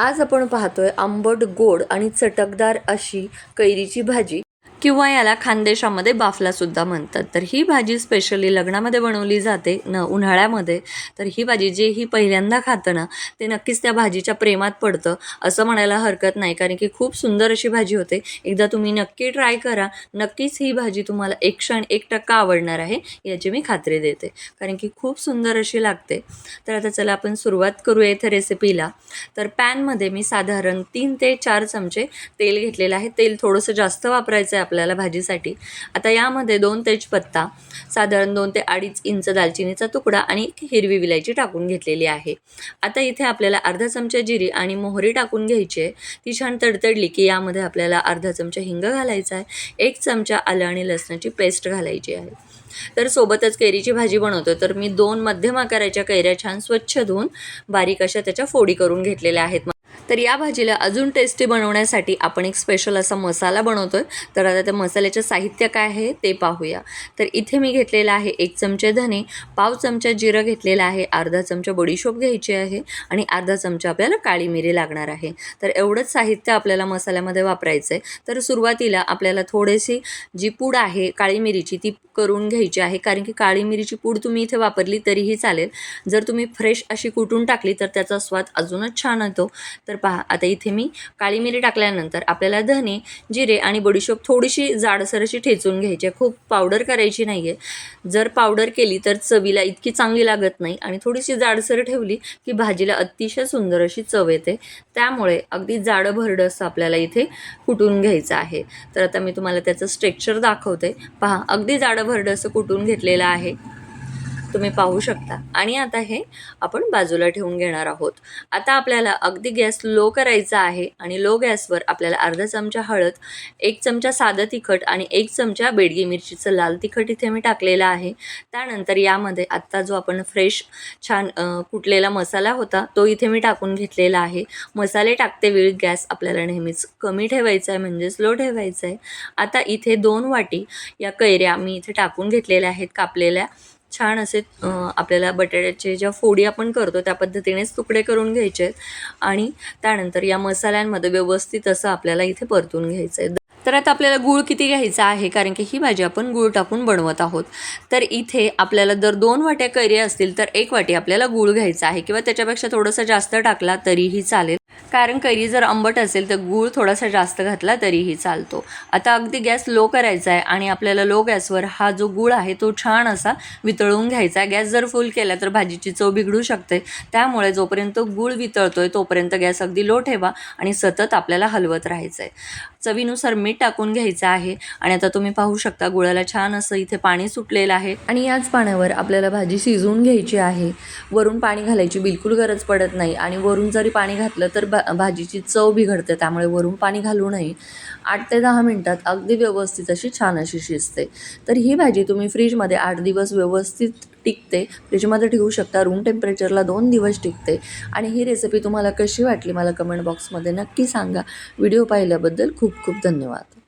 आज आपण पाहतोय आंबट गोड आणि चटकदार अशी कैरीची भाजी. किंवा याला खानदेशामध्ये बाफलासुद्धा म्हणतात. तर ही भाजी स्पेशली लग्नामध्ये बनवली जाते न उन्हाळ्यामध्ये. तर ही भाजी जे ही पहिल्यांदा खातं ना ते नक्कीच त्या भाजीच्या प्रेमात पडतं असं म्हणायला हरकत नाही. कारण की खूप सुंदर अशी भाजी होते. एकदा तुम्ही नक्की ट्राय करा. नक्कीच ही भाजी तुम्हाला एक क्षण एक टक्का आवडणार आहे याची मी खात्री देते. कारण की खूप सुंदर अशी लागते. तर आता चला आपण सुरुवात करूया इथे रेसिपीला तर पॅनमध्ये मी साधारण तीन ते चार चमचे तेल घेतलेलं आहे. तेल थोडंसं जास्त वापरायचं आहे आपल्याला भाजीसाठी. आता यामध्ये दोन तेजपत्ता साधारण दोन ते अडीच इंच दालचिनीचा तुकडा आणि एक हिरवी विलायची टाकून घेतलेली आहे. आता इथे आपल्याला अर्धा चमचा जिरी आणि मोहरी टाकून घ्यायची आहे. ती छान तडतडली की यामध्ये आपल्याला अर्धा चमचा हिंग घालायचा आहे. एक चमचा आलं आणि लसणाची पेस्ट घालायची आहे. तर सोबतच कैरीची भाजी बनवतो. तर मी दोन मध्यम आकाराच्या कैऱ्या छान स्वच्छ धुवून बारीक अशा त्याच्या फोडी करून घेतलेल्या आहेत. तर या भाजीला अजून टेस्टी बनवण्यासाठी आपण एक स्पेशल असा मसाला बनवतो आहे तर आता त्या मसाल्याचं साहित्य काय आहे ते पाहूया. तर इथे मी घेतलेलं आहे एक चमचे धने पाव चमचा जिरं घेतलेलं आहे अर्धा चमचा बडीशोप घ्यायची आहे आणि अर्धा चमचा आपल्याला काळी मिरी लागणार आहे. तर एवढंच साहित्य आपल्याला मसाल्यामध्ये वापरायचं आहे तर सुरुवातीला आपल्याला थोडीशी जी पूड आहे काळी मिरीची ती करून घ्यायची आहे. कारण की काळी मिरीची पूड तुम्ही इथे वापरली तरीही चालेल. जर तुम्ही फ्रेश अशी कुटून टाकली तर त्याचा स्वाद अजूनच छान येतो. तर पहा आता इथे मी काळी मिरी टाकल्यानंतर आपल्याला धने जिरे आणि बडीशोप थोडीशी जाडसर अशी ठेचून घ्यायची आहे. खूप पावडर करायची नाही आहे जर पावडर केली तर चवीला इतकी चांगली लागत नाही आणि थोडीशी जाडसर ठेवली की भाजीला अतिशय सुंदर अशी चव येते. त्यामुळे अगदी जाडं भरडं असं आपल्याला इथे कुटून घ्यायचं आहे. तर आता मी तुम्हाला त्याचं स्ट्रेक्चर दाखवते. पहा अगदी जाडं भरडं असं कुटून घेतलेलं आहे. तुम्ही पाहू शकता. आणि आता हे आपण बाजूला ठेवून घेणार आहोत. आता आपल्याला अगदी गॅस लो करायचा आहे आणि लो गॅसवर आपल्याला अर्धा चमचा हळद एक चमचा साधं तिखट आणि एक चमचा बेडगी मिरचीचं लाल तिखट इथे मी टाकलेलं आहे. त्यानंतर यामध्ये आत्ता जो आपण फ्रेश छान कुटलेला मसाला होता तो इथे मी टाकून घेतलेला आहे. मसाले टाकते वेळी गॅस आपल्याला नेहमीच कमी ठेवायचा आहे म्हणजे स्लो ठेवायचा आहे. आता इथे दोन वाटी या कैऱ्या मी इथे टाकून घेतलेल्या आहेत कापलेल्या. छान असे आपल्याला बटाट्याचे ज्या फोडी आपण करतो त्या पद्धतीनेच तुकडे करून घ्यायचे आहेत. आणि त्यानंतर या मसाल्यांमध्ये व्यवस्थित असं आपल्याला इथे परतून घ्यायचं आहे तर आता आपल्याला गूळ किती घ्यायचा आहे? कारण की ही भाजी आपण गूळ टाकून बनवत आहोत. तर इथे आपल्याला जर दोन वाट्या कैरी असतील तर एक वाटी आपल्याला गूळ घ्यायचा आहे. किंवा त्याच्यापेक्षा थोडंसं जास्त टाकला तरीही चालेल. कारण कैरी जर आंबट असेल तर गूळ थोडासा जास्त घातला तरीही चालतो. आता अगदी गॅस लो करायचा आहे आणि आपल्याला लो गॅसवर हा जो गूळ आहे तो छान असा वितळून घ्यायचा. आहे गॅस जर फुल केला तर भाजीची चव बिघडू शकते. त्यामुळे जोपर्यंत गूळ वितळतोय तोपर्यंत गॅस अगदी लो ठेवा आणि सतत आपल्याला हलवत राहायचं आहे चवीनुसार मीठ टाकून घ्यायचं आहे आणि आता तुम्ही पाहू शकता गुळाला छान असं इथे पाणी सुटलेलं आहे आणि याच पाण्यावर आपल्याला भाजी शिजवून घ्यायची आहे. वरून पाणी घालायची बिलकुल गरज पडत नाही आणि वरून जरी पाणी घातलं तर तर भा भाजीची चव बिघडते त्यामुळे वरून पाणी घालू नये. आठ ते दहा मिनटात अगदी व्यवस्थित अशी छान अशी शिजते. तर ही भाजी तुम्ही फ्रीजमध्ये आठ दिवस व्यवस्थित टिकते. फ्रीजमध्ये ठेवू शकता रूम टेम्परेचरला दोन दिवस टिकते. आणि ही रेसिपी तुम्हाला कशी वाटली मला कमेंट बॉक्समध्ये नक्की सांगा. व्हिडिओ पाहिल्याबद्दल खूप खूप धन्यवाद.